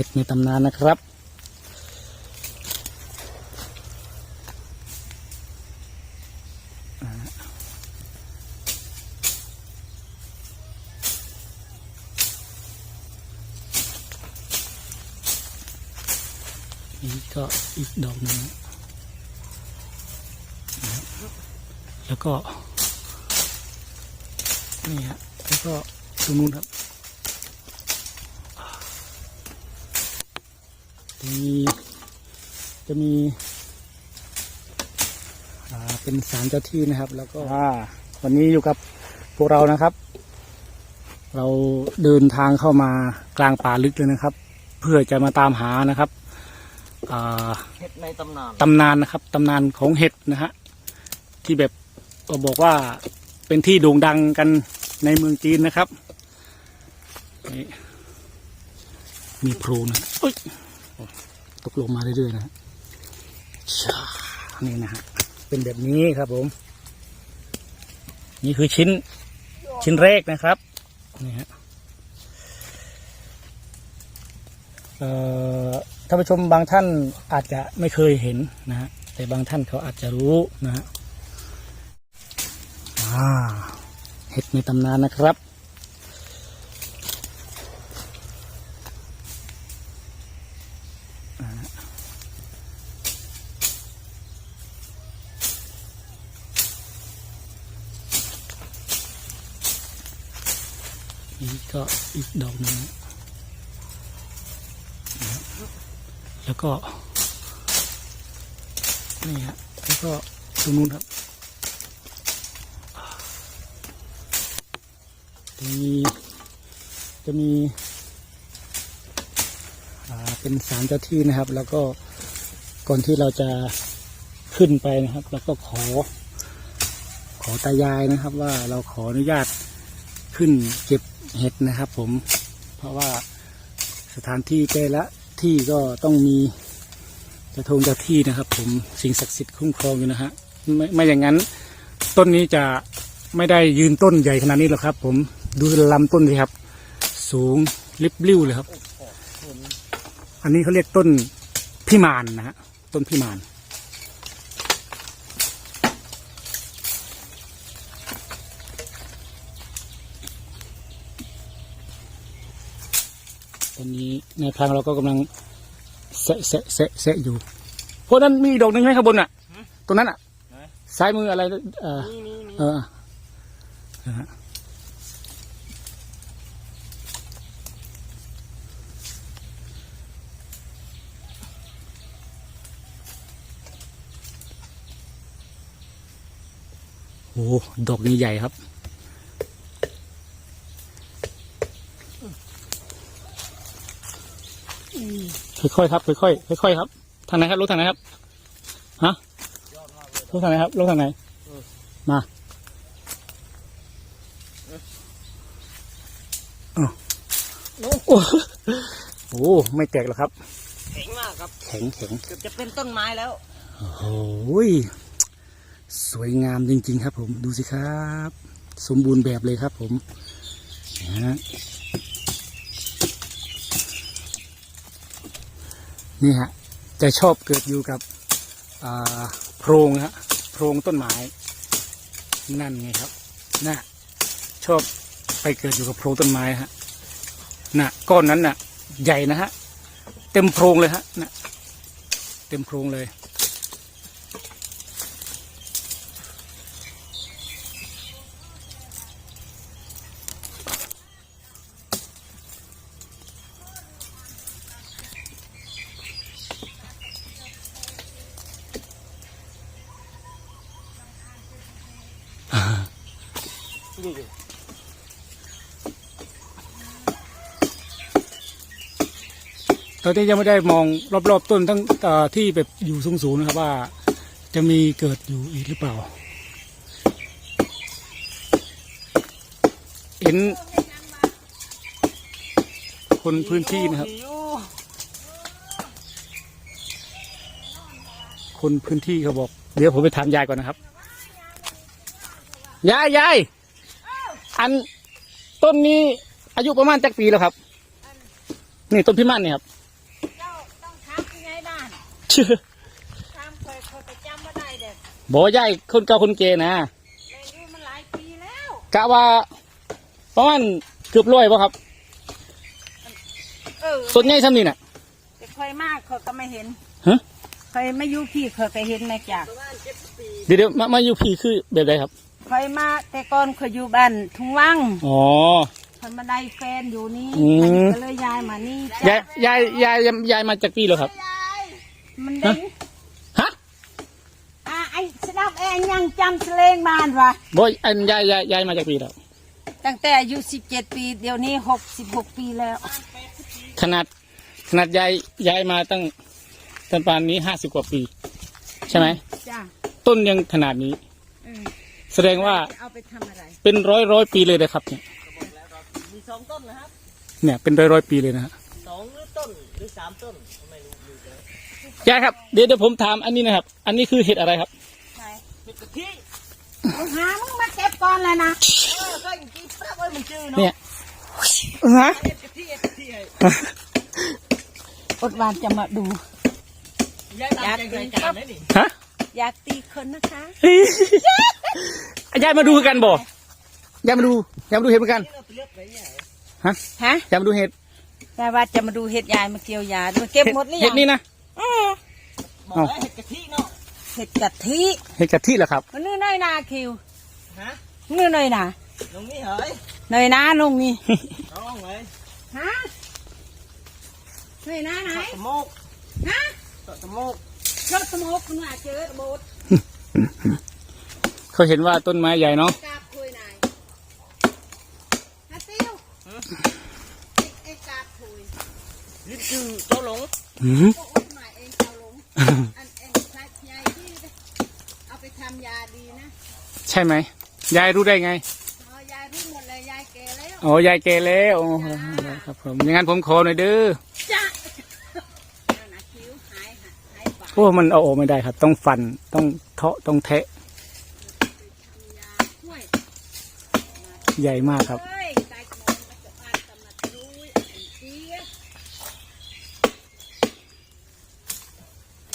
ห็ดในตำนานนะครับ นี่ก็อีกดอกหนึงนะครับแล้วก็ นี่ฮะ แล้วก็ตรงนู้นครับจะ มีจะมีอ่าเป็นสารเจ้าที่นะครับ แล้วก็อ่าวันนี้อยู่กับพวกเรานะครับ เราเดินทางเข้ามากลางป่าลึกเลยนะครับ เพื่อจะมาตามหานะครับอ่าเห็ดในตำนานตำนานนะครับตำนานของเห็ดนะฮะที่แบบก็บอกว่าเป็นที่โด่งดังกันในเมืองจีนนะครับนี่มีโพรงนะเอ้ย ตกลงมาเรื่อยๆนะฮะนี่นะฮะเป็นแบบนี้ครับผม นี่คือชิ้น ชิ้นแรกนะครับนี่ฮะท่านผู้ชมบางท่านอาจจะไม่เคยเห็นนะฮะแต่บางท่านเขาอาจจะรู้นะฮะเห็ดในตำนานนะครับ ก็นี่ฮะแล้วก็ตรงนู้นครับจะมีจะมีเป็นสารเจ้าที่นะครับ แล้วก็ก่อนที่เราจะขึ้นไปนะครับ แล้วก็ขอ ขอตายายนะครับ ว่าเราขออนุญาตขึ้นเก็บเห็ดนะครับ ผม เพราะว่าสถานที่แต่ละ ที่ก็ต้องมีกระทงเจ้าที่นะครับ ผมสิ่งศักดิ์สิทธิ์คุ้มครองอยู่นะฮะไม่ไม่อย่างนั้น ต้นนี้จะไม่ได้ยืนต้นใหญ่ขนาดนี้หรอกครับ ผมดูลำต้นสิครับ สูงริบลิ้วเลยครับ อันนี้เขาเรียกต้นพิมานนะฮะต้นพิมาน อนนี้ในทางเราก็กำลังแสะแสะแสะแสะอยู่พวกนั้นมีดอกหนึ่งไหมข้างบนอะตรงนั้นอะซ้ายมืออะไรเออนี่นี่นี่เออนะฮะโอ้ดอกนี้ใหญ่ครับ ค่อยๆครับค่อยๆค่อยๆครับทางไหนครับรถทางไหนครับฮะรถทางไหนครับรถทางไหนมาอ้าวโอ้โหไม่แตกหรอกครับ แข็งมากครับ แข็งแข็งเกือบจะเป็นต้นไม้แล้วโอ้โหยสวยงามจริง ๆ ครับ ผมดูสิครับ สมบูรณ์แบบเลยครับ ผมนะฮะ นี่ฮะจะชอบเกิดอยู่กับโพรงฮะโพรงต้นไม้นั่นไงครับน่ะชอบไปเกิดอยู่กับโพรงต้นไม้ฮะน่ะก้อนนั้นน่ะ ใหญ่นะฮะเต็มโพรงเลยฮะน่ะเต็มโพรงเลย ตอนนี้ยังไม่ได้มองรอบๆต้นทั้งที่แบบอยู่สูงๆนะครับว่าจะมีเกิดอยู่อีกหรือเปล่า เห็น คนพื้นที่นะครับ คนพื้นที่เขาบอก เดี๋ยวผมไปถามยายก่อนนะครับ ยายยายอันต้นนี้อายุประมาณจักปีแล้วครับ นี่ต้นพิมานเนี่ยครับชื่อตามเคยเคยไปจำมาได้เด็กบอกว่าใหญ่คนเก่าคนเกนะแม่อยู่มันหลายปีแล้วกะว่าประมาณเกือบร้อยป่ะครับเออส่วนใหญ่ซ้ำนี่น่ะแต่เคยมากเคยก็ไม่เห็นฮะเคยไม่อยู่พี่เคยก็เห็นแม่จากเดี๋ยวเดี๋ยวมามาอยู่พี่คือแบบใดครับ เคยมาแต่ก่อนเคยอยู่บ้านทุ่งวังอ๋อเคยมาได้แฟนอยู่นี่อืม ก็เลยย้ายมานี่ยายยายยายยายมาจากปีแล้วครับ มันเด้งฮะอะไอ้สนับเองยังจำเสลงบ้านวะบ่อันยายยายยายมาจากปีแล้วตั้งแต่อายุสิบเจ็ดปีเดี๋ยวนี้หกสิบหกปีแล้ว ขนาดขนาดยายยายมาตั้งตั้งปานนี้ห้าสิบกว่าปี ใช่ไหม จ้าต้นยังขนาดนี้ แสดงว่าจะเอาไปทำอะไร เป็นร้อยร้อยปีเลยนะครับ เนี่ยมีสองต้นนะครับเนี่ยเป็นร้อยร้อยปีเลยนะฮะสองหรือต้นหรือสามต้นไม่รู้อยู่แต่ยายครับเดี๋ยวเดี๋ยวผมถามอันนี้นะครับ อันนี้คือเห็ดอะไรครับ ใช่เห็ดกะทิมึงหามึงมาเก็บก่อนเลยนะเออก็จริงๆแป๊บเอ้ยมันชื่อเนาะเนี่ยฮะเห็ดกะทิเห็ดกะทิไอ้อดหวานจะมาดู ยายตามใจใส่จานได้นี่ ฮะอยากตีคนนะคะยายมาดูกันบ่ยายมาดูยายมาดูเห็ดเหมือนกันนี่เราไปเลือกไปใหญ่ฮะฮะยายมาดูเห็ดยายว่าจะมาดูเห็ดยายมาเกี่ยวยาด้วยเก็บหมดหรือเห็ยัดงนี่นะเออบอกแล้วเห็ดกะทิเนาะเห็ดกะทิเห็ดกะทิเหรอครับมันนื่อน้อยนาคิวฮะนื่อน้อยนาตรงนี้เฮ้ยน้อยนาลงนี่น้องไว้ฮะน้อยนาไหนสมกฮะสมกรถสมกคุณว่าเจอระเบด เขาเห็นว่าต้นไม้ใหญ่เนาะกราบคุยไหนฮะติวไอ้กราบคุยลิ้นจือเจ้าหลงหืมพวกอุ้มหมายเองเอาลง อันเองใช้ยายที่เอาไปทำยาดีนะใช่ไหม ยายรู้ได้ไงอ๋อยายรู้หมดเลยยายแก่แล้วอ๋อ ยายแกแล้วโอ้โหครับผมอย่างนั้นผมขอหน่อยเด้อ จ้ะนั่นนะคิ้วหายหายหายปากโอ้มันเอาออกไม่ได้ครับ ต้องฟัน ต้องเทาะ ต้องแทะ ยาห้วย ใหญ่มากครับเฮ้ยใจกระมอนมาจะบ้านตำนัดรู้ไอ้เจี๊ยบ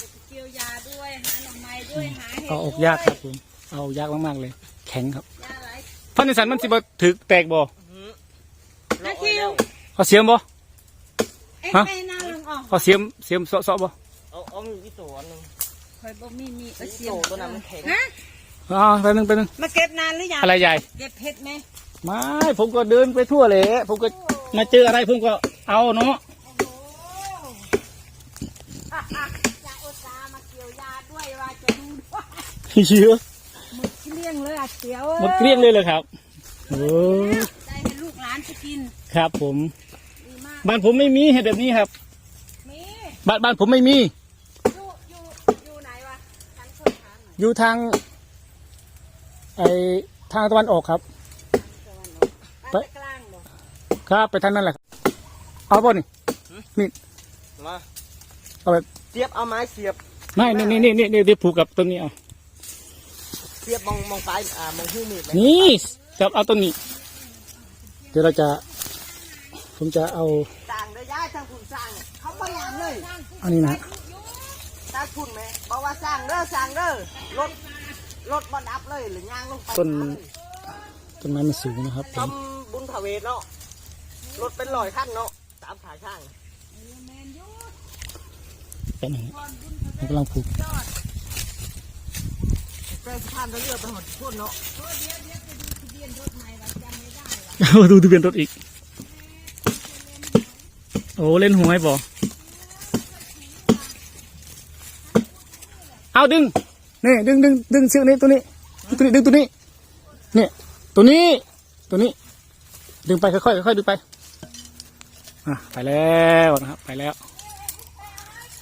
จะไปเกี่ยวยาด้วยหาหน่อไม้ด้วยหาเห็ดเอาออกยากครับผม เอาออกยากมากๆเลย แข็งครับยาอะไรพันนิสันมันสิบ่ถึกแตกบ่นะคิวเอาเสียมบ่เอ็งฮะไปนาลงออกเอาเสียมเสียมเสาะเสาะบ่เอาเอามีอีตัวหนึงคอยบ่มีมีไอ้เสีโตตัวนั้นมันแข็งฮะอ๋อไปนึงไปนึงมาเก็บนานหรือยังอะไรใหญ่เก็บเห็ดไหม ไม่ผมก็เดินไปทั่วเลยผมก็มาเจออะไรผมก็เอาเนาะโอ้โหอะอะจะอุตส่าห์มาเกี่ยวยาด้วยว่าจะดูด้วยเยอะหมดเกลี้ยงเลยอะเสียวหมดเกลี้ยงเลยเลยครับโอ้ได้ให้ลูกหลานไปกินครับผม ดีมากบ้านผมไม่มีเห็ดแบบนี้ครับ มีบ้านบ้านผมไม่มี อยู่อยู่อยู่ไหนวะฉันคนถามหน่อยอยู่ทางไอทางตะวันออกครับ ตะวันออกบ้านตะกลางบ่ ครับไปทางนั้นแหละครับเอาป่ะนี่นี่มาเอาแบบเสียบเอาไม้เสียบไม่นี่นี่นี่นี่นี่เดี๋ยวผูกกับต้นนี้เอาเสียบมองมองปลายอ่ามองหูมีดไหมนี่จับเอาต้นนี้ เดี๋ยวเราจะ ผมจะเอาสร้างได้ย้ายทางคุณสร้างเขาไม่อยางเลยอันนี้นะสร้างคุณไหมบอกว่าสร้างเด้อสร้างเด้อรถรถบดับเลยหรือย่างลงไปต้นต้นไม้มันสูงนะครับผทมำบุญพระเวทเนาะ รถเป็นร้อยขั้นเนาะตามขาช่างแป๊บหนึงนะผมกำลังผูกเป็นสะพานตะเลือไปหมดพุ่นเนาะเอาดูทะเบียนรถอีก โอ้เล่นหวยบ่เอาดึงนี่ดึงดึงดึงเชือกนี้ตัวนี้ตัวนี้ดึงตัวนี้เนี่ยตัวนี้ตัวนี้ ดึงไปค่อยๆค่อยๆดึงไป อะไปแล้วนะครับไปแล้ว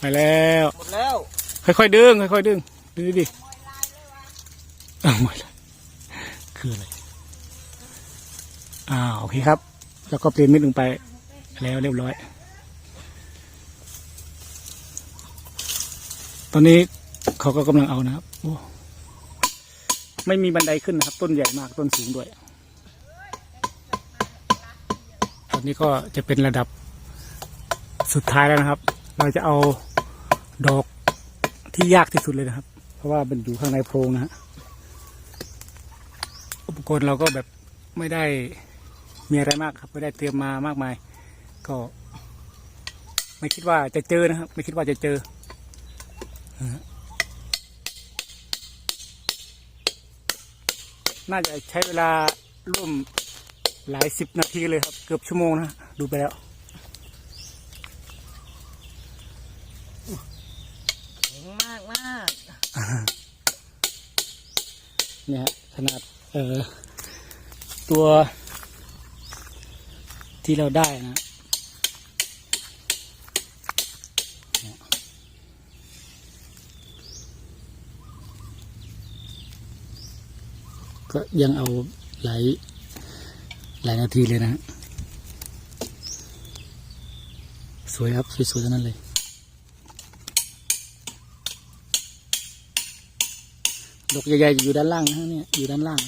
ไปแล้ว หมดแล้ว ค่อยๆดึงค่อยๆดึงดึงดิอ้าวไม่เลยคืออะไรอ่าโอเคครับ แล้วก็เปลี่ยนมิดลงไปแล้วเรียบร้อย ตอนนี้เขาก็กำลังเอานะครับโอ้ไม่มีบันไดขึ้นนะครับ ต้นใหญ่มากต้นสูงด้วย ตอ นี้ก็จะเป็นระดับสุดท้ายแล้วนะครับ เราจะเอาดอกที่ยากที่สุดเลยนะครับ เพราะว่ามันอยู่ข้างในโพรงนะฮะอุปกรณ์เราก็แบบไม่ได้มีอะไรมากครับ ไม่ได้เตรียมมามากมาย ก็ ไม่คิดว่าจะเจอนะครับ ไม่คิดว่าจะเจอฮะน่าจะใช้เวลาร่วม หลายสิบนาทีเลยครับ เกือบชั่วโมงนะฮะดูไปแล้วเก่งมากมากเนี่ยฮะขนาดเอ่อตัว ที่เราได้นะเนี่ยก็ยังเอาหลาย หลายนาทีเลยนะ สวยครับ สวยๆทั้งนั้นเลย ดอกใหญ่ๆอยู่ด้านล่างนะฮะเนี่ย อยู่ด้านล่าง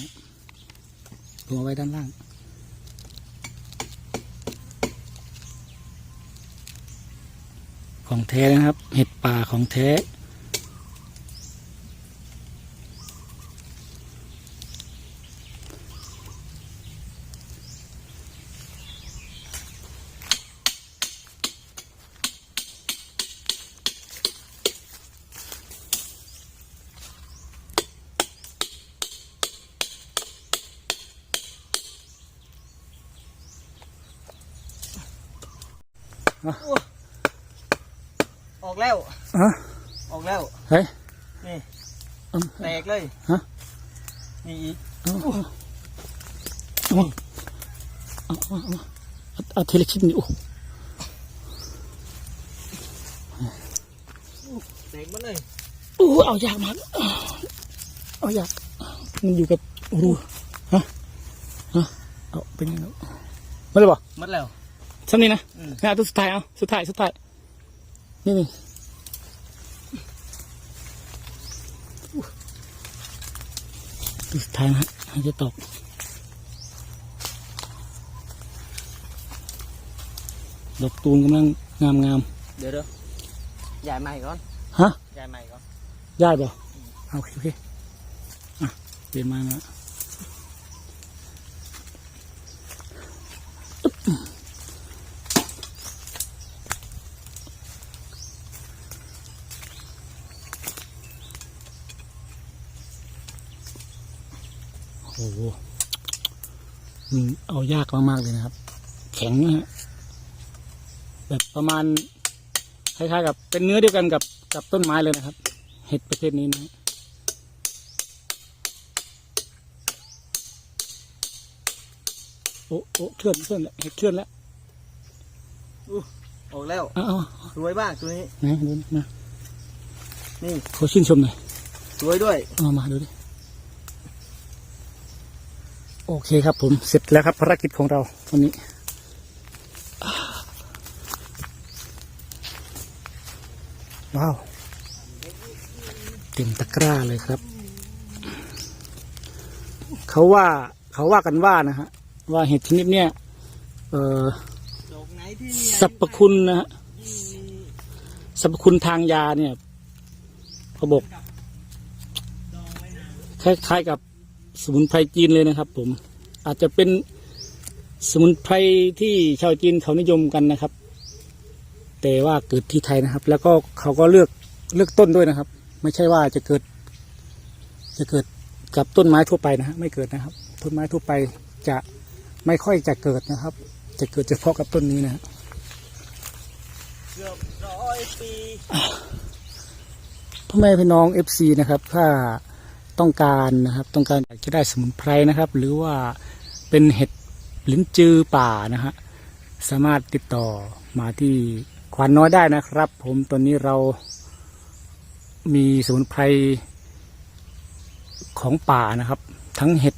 ลงเอาไว้ด้านล่างของแท้นะครับ เห็ดป่าของแท้ ออกแล้วออกแล้วเฮ้ยนี่แตกเลยฮะนี่อีกเอาทเลชิ้นอยู่แตกมาเลยโอู้เอายากมากเอายากมันอยู่กับรูฮะฮะเอาเป็นยังไงมัดเลยปะมัดแล้ว ชั้นนี้นะอืมนะตัวสุดท้ายเอาสุดท้ายสุดท้ายนี่นี่อู้ตัวสุดท้ายนะฮะให้จะตอกดอกตูนกำลังงามงามเดี๋ยวเดี๋ยวย้ายใหม่ก่อนๆฮะย้ายใหม่ก่อนได้ป่ะโอเคโอเคอะเปลี่ยนมานะ โอ้โหมันเอายากมากๆเลยนะครับ แข็งนะฮะแบบประมาณคล้ายๆกับเป็นเนื้อเดียวกันกับกับต้นไม้เลยนะครับ เห็ดประเภทนี้นะโอ้โอ้เคลื่อนเคลื่อนแล้วเห็ดเคลื่อนแล้วออกแล้วเอาเอาสวยมากตัวนี้ไหนดูดิมานี่ขอชื่นชมหน่อยสวยด้วยเอามาดูดิ โอเคครับผมเสร็จแล้วครับภารกิจของเราวันนี้ ว้าว เต็มตะกร้าเลยครับ เขาว่าเขาว่ากันว่านะฮะ ว่าเห็ดชนิดเนี้ยเอ่อสรรพคุณนะฮะสรรพคุณทางยาเนี่ยเขาบอกคล้ายๆกับ สมุนไพรจีนเลยนะครับ ผมอาจจะเป็นสมุนไพรที่ชาวจีนเขานิยมกันนะครับ แต่ว่าเกิดที่ไทยนะครับ แล้วก็เขาก็เลือกเลือกต้นด้วยนะครับ ไม่ใช่ว่าจะเกิด จะเกิดกับต้นไม้ทั่วไปนะฮะไม่เกิดนะครับ ต้นไม้ทั่วไปจะไม่ค่อยจะเกิดนะครับ จะเกิดเฉพาะกับต้นนี้นะฮะเกือบร้อยปีพ่อแม่พี่น้อง FC นะครับ ถ้า ต้องการนะครับ ต้องการอยากจะได้สมุนไพรนะครับ หรือว่าเป็นเห็ดลิ้นจือป่านะฮะสามารถติดต่อมาที่ควานน้อยได้นะครับ ผมตอนนี้เรามีสมุนไพรของป่านะครับ ทั้งเห็ด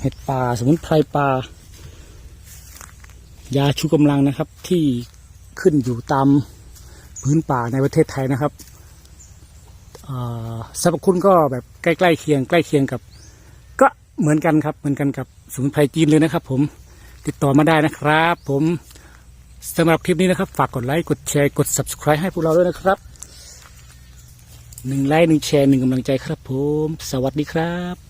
เห็ดป่าสมุนไพรป่ายาชูกำลังนะครับที่ขึ้นอยู่ตามพื้นป่าในประเทศไทยนะครับ สรรพคุณก็แบบใกล้ๆเคียง ใกล้เคียงกับ ก็เหมือนกันครับเหมือนกันกับสมุนไพรจีนเลยนะครับ ผมติดต่อมาได้นะครับ ผมสำหรับคลิปนี้นะครับ ฝากกดไลค์กดแชร์กด subscribe ให้พวกเราด้วยนะครับหนึ่งไลค์หนึ่งแชร์หนึ่งกำลังใจครับผม สวัสดีครับ